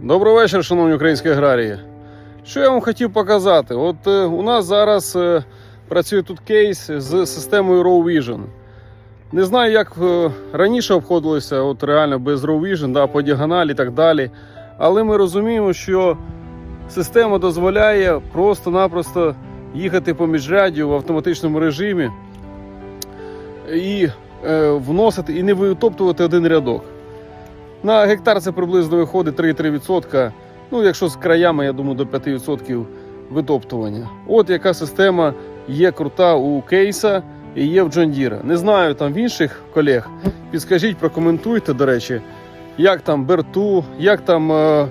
Добрий вечір, шановні українські аграрії. Що я вам хотів показати? От е, у нас зараз е, працює тут кейс з системою Raw Vision. Не знаю, як е, раніше обходилося, от реально без Raw Vision, да, по діагоналі і так далі. Але ми розуміємо, що система дозволяє просто-напросто їхати по міжряддю в автоматичному режимі і е, вносити і не витоптувати один рядок. На гектар це приблизно виходить 3,3%. Ну, якщо з краями, я думаю, до 5% витоптування. От яка система є крута у кейса і є в Джондіра. Не знаю там в інших колег. Підскажіть, прокоментуйте, до речі, як там Берту, як там е,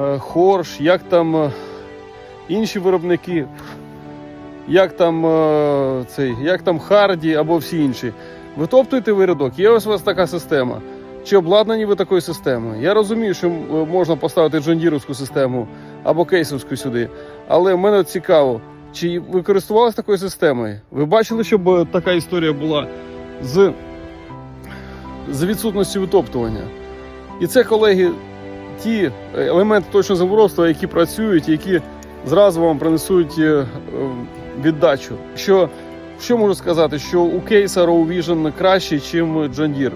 е, Хорш, як там е, інші виробники, як там е, цей, як там Харді або всі інші. Витоптуєте ви рядок, є ось у вас така система. Чи обладнані ви такою системою? Я розумію, що можна поставити джондіровську систему або кейсовську сюди. Але мене цікаво, чи ви користувалися такою системою? Ви бачили, щоб е, така історія була з, з відсутністю витоптування? І це, колеги, ті е, елементи точного заборонства, які працюють, які зразу вам принесуть е, е, віддачу. Що, що можу сказати, що у кейса Raw Vision краще, ніж John.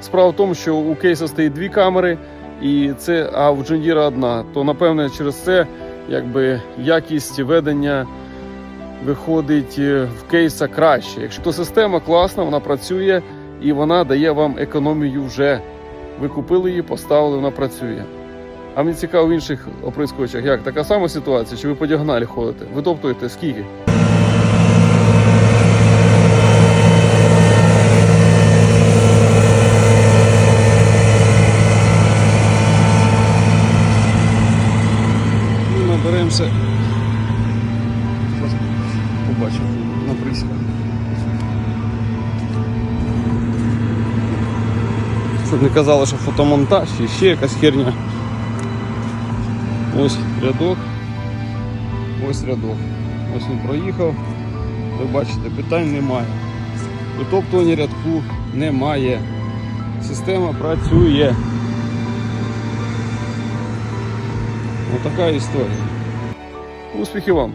Справа в тому, що у кейса стоїть дві камери, і це, а в John одна. То напевне через це якби, якість ведення виходить е, в кейса краще. Якщо система класна, вона працює і вона дає вам економію вже. Ви купили її, поставили, вона працює. А мені цікаво в інших оприскувачах, як така сама ситуація, чи ви по діагоналі ходите? Витоптуєте скільки? Наберемося. Побачимо на присіку. Щоб не казали, що фотомонтаж і ще якась херня. Ось рядок. Ось рядок. Ось він проїхав. Ви бачите, питань немає. Витоптування рядку немає. Система працює. Отака історія. Успіхів вам!